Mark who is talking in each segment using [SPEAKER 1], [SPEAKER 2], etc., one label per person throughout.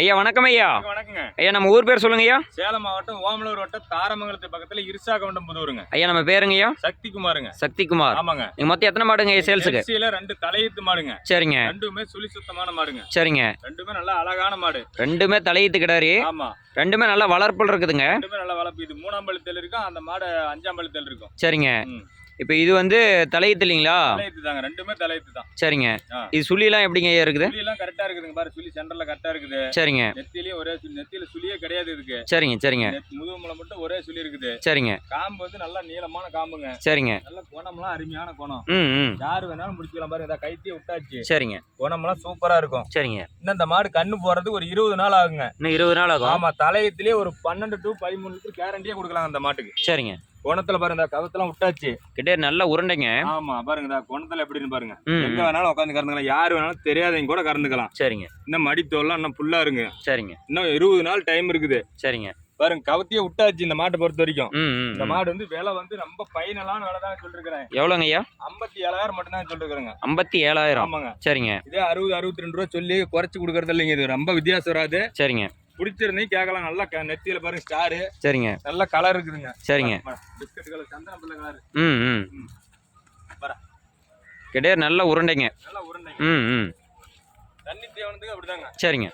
[SPEAKER 1] ஐயா வணக்கம் ஐயா.
[SPEAKER 2] வணக்கங்க.
[SPEAKER 1] ஐயா நம்ம ஊர் பேர் சொல்லுங்க ஐயா.
[SPEAKER 2] சேலம் மாவட்டம் ஓமலூர் வட்டம் தாரமங்கலத்து பக்கத்துல இருசாகவண்டம் புதூருங்க.
[SPEAKER 1] ஐயா நம்ம பேருங்க ஐயா.
[SPEAKER 2] சக்தி குமாருங்க
[SPEAKER 1] சக்திகுமார்.
[SPEAKER 2] ஆமாங்க.
[SPEAKER 1] நீங்க மொத்தம் எத்தனை மாடுங்க ஐயா சேல்ஸுக்கு?
[SPEAKER 2] ஜெர்சியில ரெண்டு தலையீத்து மாடுங்க.
[SPEAKER 1] சரிங்க.
[SPEAKER 2] ரெண்டுமே சுழி சுத்தமான மாடுங்க.
[SPEAKER 1] சரிங்க.
[SPEAKER 2] ரெண்டுமே நல்லா அழகான மாடு.
[SPEAKER 1] ரெண்டுமே தலையீத்து கிடாரி.
[SPEAKER 2] ஆமா.
[SPEAKER 1] ரெண்டுமே நல்லா வளர்ப்புல இருக்குதுங்க.
[SPEAKER 2] ரெண்டுமே நல்லா வளர்ப்பு. இது மூணாம் பழுத்தல் இருக்கும் அந்த மாடு அஞ்சாம் பழுத்தல் இருக்கும்.
[SPEAKER 1] சரிங்க. இப்போ இது வந்து தலையீத்து இல்லைங்களா
[SPEAKER 2] தலையீத்து தாங்க ரெண்டுமே தலையீத்து தான்
[SPEAKER 1] சரிங்க. இது சுழிலாம் எப்படிங்க ஐயா இருக்குது?
[SPEAKER 2] சுழி எல்லாம் கரெக்டா இருக்குதுங்க. பாரு சுழி சென்டர்ல கரெக்டா இருக்குது.
[SPEAKER 1] சரிங்க.
[SPEAKER 2] நெத்திலயும் ஒரே சுழி நெத்தியில சுழியே கிடையாது இதுக்கு.
[SPEAKER 1] சரிங்க சரிங்க.
[SPEAKER 2] முதுகு மூலம் மட்டும் ஒரே சுழி இருக்குது.
[SPEAKER 1] சரிங்க.
[SPEAKER 2] காம்பு வந்து நல்லா நீளமான காம்புங்க.
[SPEAKER 1] சரிங்க.
[SPEAKER 2] நல்ல குணம்லாம் அருமையான குணம்.
[SPEAKER 1] ம்
[SPEAKER 2] யாரு வேணாலும் முடிச்சுக்கலாம் பாருங்க இதை கைத்தியே விட்டாச்சு.
[SPEAKER 1] சரிங்க.
[SPEAKER 2] குணம்லாம் சூப்பரா இருக்கும்.
[SPEAKER 1] சரிங்க.
[SPEAKER 2] இன்னும் இந்த மாடு கண்ணு போறதுக்கு ஒரு இருபது நாள் ஆகுங்க.
[SPEAKER 1] இன்னும் இருபது நாள் ஆகும்.
[SPEAKER 2] ஆமா தலையத்திலே ஒரு பன்னெண்டு டு பதிமூணு லிட்டர் கேரண்டியே கொடுக்கலாம் அந்த மாட்டுக்கு.
[SPEAKER 1] சரிங்க.
[SPEAKER 2] குணத்துல பாருங்க இந்த கவத்தெல்லாம் விட்டாச்சு.
[SPEAKER 1] கிட்டே நல்ல உருண்டைங்க.
[SPEAKER 2] ஆமா பாருங்க குணத்துல எப்படின்னு பாருங்க. எங்க. வேணாலும் உட்காந்து கறந்துக்கலாம். யாரு வேணாலும் தெரியாதவங்க கூட கறந்துக்கலாம்.
[SPEAKER 1] சரிங்க.
[SPEAKER 2] இன்னும் மடித்தோல்லாம் இன்னும் புல்லா இருங்க.
[SPEAKER 1] சரிங்க.
[SPEAKER 2] இன்னும் இருபது நாள் டைம் இருக்குது.
[SPEAKER 1] சரிங்க.
[SPEAKER 2] பாருங்க கவத்தையே விட்டாச்சு இந்த மாட்டை பொறுத்த வரைக்கும். இந்த. மாடு வந்து விலை வந்து ரொம்ப பைனலான விலை தான் சொல்லிருக்கிறேன்.
[SPEAKER 1] எவ்வளோங்க ஐயா
[SPEAKER 2] ஐம்பத்தி ஏழாயிரம் மட்டும் தான் சொல்லிருக்கிறேங்க.
[SPEAKER 1] ஐம்பத்தி ஏழாயிரம்.
[SPEAKER 2] ஆமாங்க.
[SPEAKER 1] சரிங்க.
[SPEAKER 2] இதே அறுபது அறுபத்தி ரெண்டு ரூபா சொல்லி குறைச்சு கொடுக்கறது இல்லைங்க இது ரொம்ப வித்தியாசம் வராது.
[SPEAKER 1] சரிங்க.
[SPEAKER 2] பிடிச்சிருந்தீங்க கேட்கலாம் நல்லா நெத்தியில பாருங்க ஸ்டாரு.
[SPEAKER 1] சரிங்க.
[SPEAKER 2] நல்ல கலர் இருக்குதுங்க.
[SPEAKER 1] சரிங்க.
[SPEAKER 2] பிஸ்கட் கலர் சந்தன பிள்ளை கலர்
[SPEAKER 1] ம் ம். கிட்டே நல்ல உருண்டைங்க.
[SPEAKER 2] நல்லா உருண்டைங்க.
[SPEAKER 1] ம் ம்.
[SPEAKER 2] தண்ணி தேவனத்துக்கு அப்படிதாங்க.
[SPEAKER 1] சரிங்க.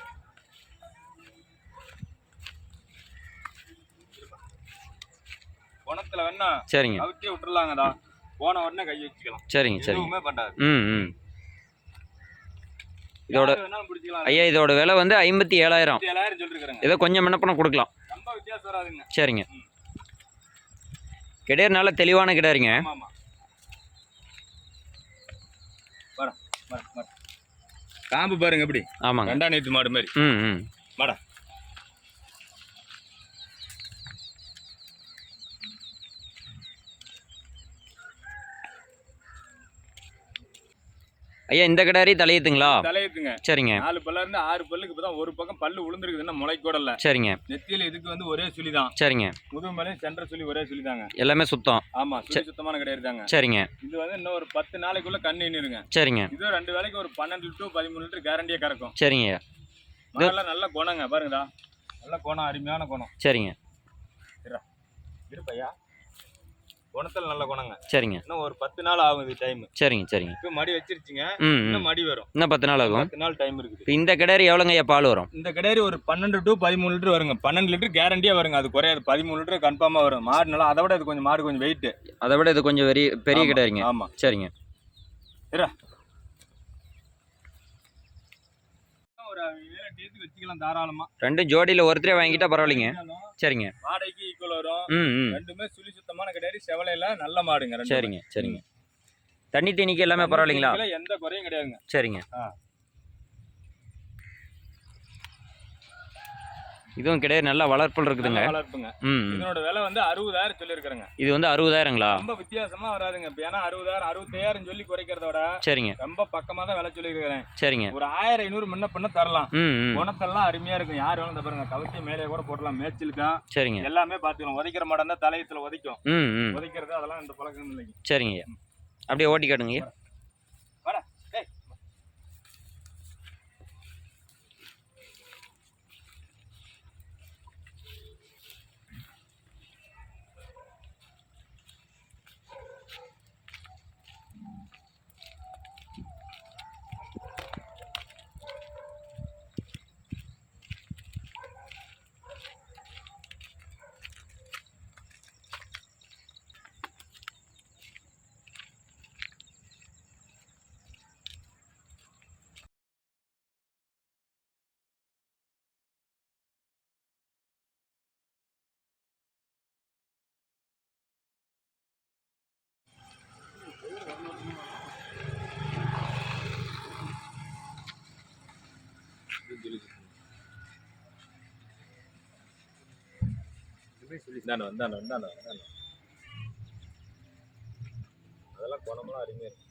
[SPEAKER 2] குணத்துல வேணா
[SPEAKER 1] சரிங்க.
[SPEAKER 2] கவுத்தியே விட்டுறலாங்கடா. போன உடனே கை வச்சுக்கலாம்.
[SPEAKER 1] சரிங்க சரிங்க. ம் ம். இதோட ஐயா இதோட விலை வந்து ஐம்பத்தி ஏழாயிரம். ஏதோ கொஞ்சம் முன்னப்பணம் கொடுக்கலாம். சரிங்க. கிடேர் நல்ல தெளிவான
[SPEAKER 2] வர காம்பு பாருங்க எப்படி?
[SPEAKER 1] ஆமாங்க.
[SPEAKER 2] ரெண்டா நேத்து மாடு மாதிரி.
[SPEAKER 1] ம் ம்.
[SPEAKER 2] மாடா
[SPEAKER 1] ஐயா இந்த கிடாரி தலையுத்துங்களா?
[SPEAKER 2] தலையுத்துங்க.
[SPEAKER 1] சரிங்க.
[SPEAKER 2] நாலு பல்ல இருந்து ஆறு பல்லுக்கு இப்பதான் ஒரு பக்கம் பல்லு விழுந்துருக்குதுன்னா முளை கூட இல்ல
[SPEAKER 1] சரிங்க.
[SPEAKER 2] நெத்தியில இதுக்கு வந்து ஒரே சுழி தான்
[SPEAKER 1] சரிங்க.
[SPEAKER 2] முதுகு மேலேயும் சென்டர் சுழி ஒரே சுழி தாங்க
[SPEAKER 1] எல்லாமே சுத்தம்.
[SPEAKER 2] ஆமா சுழி சுத்தமான கிடையாது தாங்க.
[SPEAKER 1] சரிங்க.
[SPEAKER 2] இது வந்து இன்னும் ஒரு பத்து நாளைக்குள்ள கண்ணு நின்னுருங்க.
[SPEAKER 1] சரிங்க.
[SPEAKER 2] இது ரெண்டு வேலைக்கு ஒரு பன்னெண்டு டு பதிமூணு லிட்டர் கேரண்டியா கறக்கும்.
[SPEAKER 1] சரிங்க
[SPEAKER 2] மகள்லாம் நல்ல குணங்க பாருங்கடா. நல்ல குணம் அருமையான குணம்.
[SPEAKER 1] சரிங்க.
[SPEAKER 2] இருப்பையா குணத்துல நல்ல குணங்க.
[SPEAKER 1] சரிங்க.
[SPEAKER 2] இன்னும் ஒரு பத்து நாள் ஆகும் இது டைம்
[SPEAKER 1] சரிங்க சரிங்க.
[SPEAKER 2] இப்போ மடி வச்சிருச்சுங்க. இன்னும் மடி வரும்.
[SPEAKER 1] இன்னும் பத்து நாள் ஆகும்.
[SPEAKER 2] பத்து நாள் டைம் இருக்குது.
[SPEAKER 1] இப்போ இந்த கிடாரி எவ்வளோங்க பால் வரும்?
[SPEAKER 2] இந்த கிடையாது ஒரு பன்னெண்டு டு பதிமூணு லிட்டர் வருங்க. பன்னெண்டு லிட்டர் கேரண்டியா வருங்க. அது குறையாது. பதிமூணு லிட்டர் கன்ஃபார்மா வரும். மாடு நல்லா அதை விட இது கொஞ்சம் மாடு கொஞ்சம் வெயிட்
[SPEAKER 1] அதை விட இது கொஞ்சம் பெரிய பெரிய. கிடாரிங்க.
[SPEAKER 2] ஆமா.
[SPEAKER 1] சரிங்க.
[SPEAKER 2] ஒரு ஏழு டேத்துக்கு வச்சுக்கலாம் தாராளமா.
[SPEAKER 1] ரெண்டும் ஜோடியில் ஒருத்தரே வாங்கிட்டா பரவாயில்லைங்க. சரிங்க.
[SPEAKER 2] வாடகைக்கு ஈக்குவல் வரும்.
[SPEAKER 1] ம்
[SPEAKER 2] ரெண்டுமே சுழி சுத்தமான கிடையாது. செவலையில நல்ல மாடுங்க.
[SPEAKER 1] சரிங்க சரிங்க. தண்ணி தீனிக்கு எல்லாமே பரவாயில்லைங்களா?
[SPEAKER 2] எந்த குறையும் கிடையாதுங்க.
[SPEAKER 1] சரிங்க.
[SPEAKER 2] ஆ.
[SPEAKER 1] இதுவும் கிடையாது நல்லா வளர்ப்புல இருக்குதுங்க.
[SPEAKER 2] வளர்ப்புங்க.
[SPEAKER 1] ம்.
[SPEAKER 2] இதனோட விலை வந்து அறுபதாயிரம் சொல்லியிருக்கிறேங்க.
[SPEAKER 1] இது வந்து அறுபதாயிரங்களா?
[SPEAKER 2] ரொம்ப வித்தியாசமா வராதுங்க. இப்ப ஏன்னா அறுபதாயிரம் அறுபத்தாயிரம் சொல்லி குறைக்கிறத விட
[SPEAKER 1] சரிங்க.
[SPEAKER 2] ரொம்ப பக்கமா தான் விலை சொல்லியிருக்கிறேன்.
[SPEAKER 1] சரிங்க.
[SPEAKER 2] ஒரு ஆயிரம் ஐநூறு முன்ன பண்ண தரலாம். குணத்தெல்லாம் அருமையா இருக்கும். யார் வேணும் பாருங்க. கவச்சி மேலே கூட போடலாம். மேய்ச்சலுக்கா
[SPEAKER 1] சரிங்க.
[SPEAKER 2] எல்லாமே பாத்துக்கலாம் உதைக்கிற மாடம் தான் தலையத்துல உதைக்கும் உதைக்கிறது அதெல்லாம் இந்த பழக்கம் இல்லைங்க.
[SPEAKER 1] சரிங்க. அப்படியே ஓட்டி காட்டுங்க ஐயா
[SPEAKER 2] வாடா டேய் இந்தாண்ட, இந்தாண்ட, இந்தாண்ட, இந்தாண்ட. அதெல்லாம் குணமெல்லாம் அருமையாக இருக்கு